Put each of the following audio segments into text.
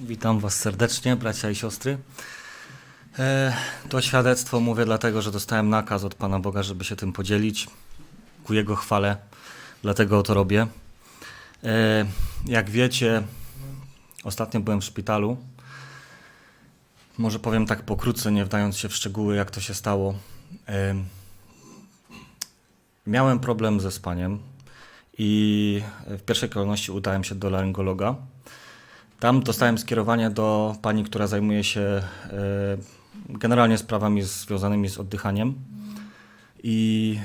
Witam Was serdecznie, bracia i siostry. E, to świadectwo mówię dlatego, że dostałem nakaz od Pana Boga, żeby się tym podzielić ku Jego chwale, dlatego to robię. E, jak wiecie, ostatnio byłem w szpitalu. Może powiem tak pokrótce, nie wdając się w szczegóły, jak to się stało. E, miałem problem ze spaniem i w pierwszej kolejności udałem się do laryngologa. Tam dostałem skierowanie do pani, która zajmuje się e, generalnie sprawami związanymi z oddychaniem. I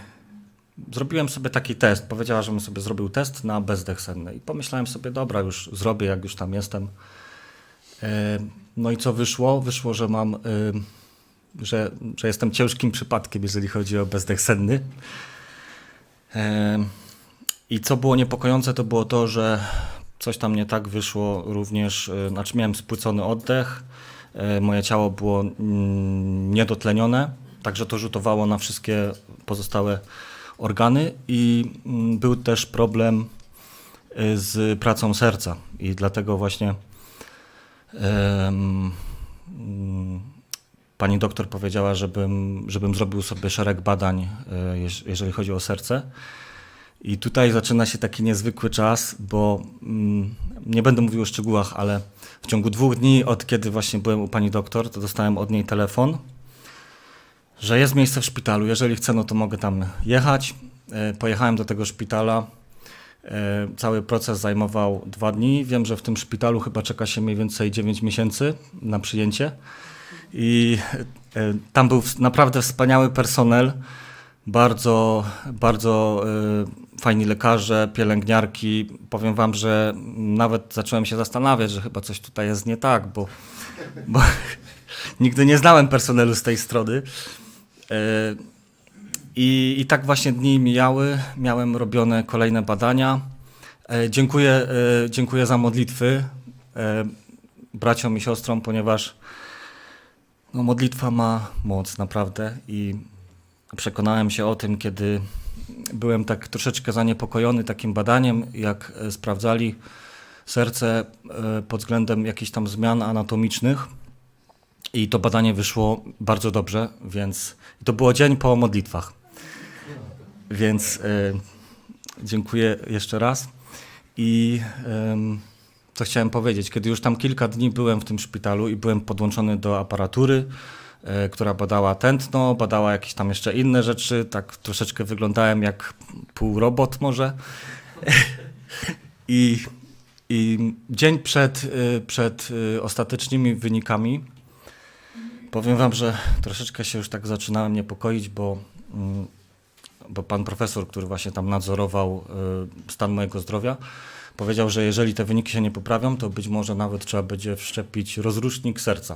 zrobiłem sobie taki test. Powiedziała, żebym sobie zrobił test na bezdech senny. I pomyślałem sobie, dobra, już zrobię, jak już tam jestem. E, No i co wyszło? Wyszło, że mam, e, że, że jestem ciężkim przypadkiem, jeżeli chodzi o bezdech senny. I co było niepokojące, to było to, że coś tam nie tak wyszło również, e, znaczy miałem spłycony oddech, e, moje ciało było mm, niedotlenione, także to rzutowało na wszystkie pozostałe organy i mm, był też problem e, z pracą serca i dlatego właśnie mm, pani doktor powiedziała, żebym, żebym zrobił sobie szereg badań, jeż- jeżeli chodzi o serce. I tutaj zaczyna się taki niezwykły czas, bo mm, nie będę mówił o szczegółach, ale w ciągu dwóch dni, od kiedy właśnie byłem u pani doktor, to dostałem od niej telefon, że jest miejsce w szpitalu. Jeżeli chcę, no to mogę tam jechać. E, Pojechałem do tego szpitala. E, Cały proces zajmował dwa dni. Wiem, że w tym szpitalu chyba czeka się mniej więcej 9 miesięcy na przyjęcie. I e, tam był naprawdę wspaniały personel, bardzo, bardzo fajni lekarze, pielęgniarki. Powiem wam, że nawet zacząłem się zastanawiać, że chyba coś tutaj jest nie tak, bo, bo nigdy nie znałem personelu z tej strony. E, I, I tak właśnie dni mijały, miałem robione kolejne badania. E, Dziękuję, e, dziękuję za modlitwy braciom i siostrom, ponieważ no, modlitwa ma moc naprawdę i przekonałem się o tym, kiedy byłem tak troszeczkę zaniepokojony takim badaniem, jak e, sprawdzali serce e, pod względem jakichś tam zmian anatomicznych. I to badanie wyszło bardzo dobrze, więc to było dzień po modlitwach. Więc e, dziękuję jeszcze raz. I co chciałem powiedzieć, kiedy już tam kilka dni byłem w tym szpitalu i byłem podłączony do aparatury, która badała tętno, badała jakieś tam jeszcze inne rzeczy, tak troszeczkę wyglądałem jak półrobot może. I, i dzień przed, e, przed e, ostatecznymi wynikami powiem wam, że troszeczkę się już tak zaczynałem niepokoić, bo, mm, bo pan profesor, który właśnie tam nadzorował e, stan mojego zdrowia, powiedział, że jeżeli te wyniki się nie poprawią, to być może nawet trzeba będzie wszczepić rozrusznik serca.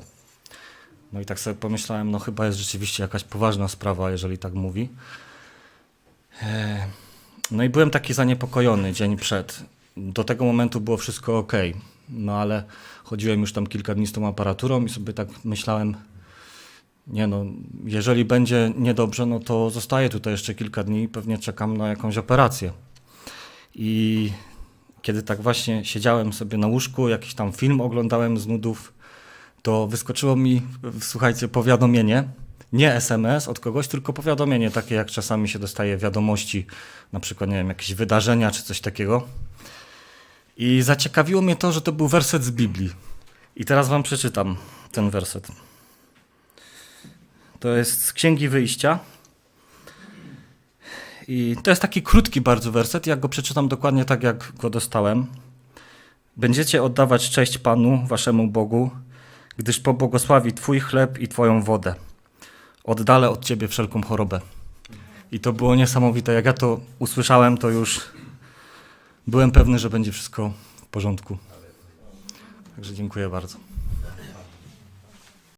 No i tak sobie pomyślałem, no chyba jest rzeczywiście jakaś poważna sprawa, jeżeli tak mówi. E, No i byłem taki zaniepokojony dzień przed. Do tego momentu było wszystko ok. No ale chodziłem już tam kilka dni z tą aparaturą i sobie tak myślałem, nie no, jeżeli będzie niedobrze, no to zostaję tutaj jeszcze kilka dni i pewnie czekam na jakąś operację. I kiedy tak właśnie siedziałem sobie na łóżku, jakiś tam film oglądałem z nudów, to wyskoczyło mi, słuchajcie, powiadomienie, nie SMS od kogoś, tylko powiadomienie takie, jak czasami się dostaje wiadomości, na przykład, nie wiem, jakieś wydarzenia czy coś takiego. I zaciekawiło mnie to, że to był werset z Biblii. I teraz wam przeczytam ten werset. To jest z Księgi Wyjścia. I to jest taki krótki bardzo werset. Ja go przeczytam dokładnie tak, jak go dostałem. Będziecie oddawać cześć Panu, waszemu Bogu, gdyż pobłogosławi Twój chleb i Twoją wodę. Oddalę od Ciebie wszelką chorobę. I to było niesamowite. Jak ja to usłyszałem, to już byłem pewny, że będzie wszystko w porządku. Także dziękuję bardzo.